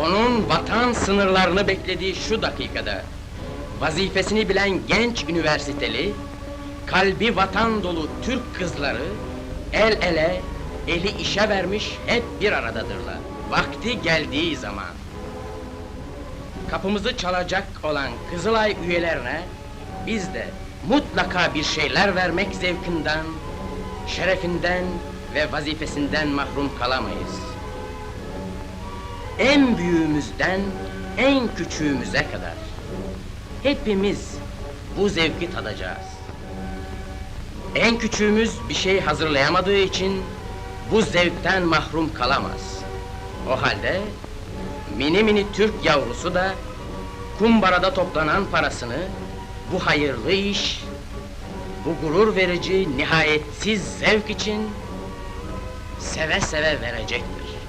Onun vatan sınırlarını beklediği şu dakikada vazifesini bilen genç üniversiteli, kalbi vatan dolu Türk kızları el ele, eli işe vermiş hep bir aradadırlar. Vakti geldiği zaman kapımızı çalacak olan Kızılay üyelerine biz de mutlaka bir şeyler vermek zevkinden, şerefinden ve vazifesinden mahrum kalamayız. En büyüğümüzden en küçüğümüze kadar hepimiz bu zevki tadacağız. En küçüğümüz bir şey hazırlayamadığı için bu zevkten mahrum kalamaz. O halde mini mini Türk yavrusu da kumbarada toplanan parasını bu hayırlı iş, bu gurur verici nihayetsiz zevk için seve seve verecektir.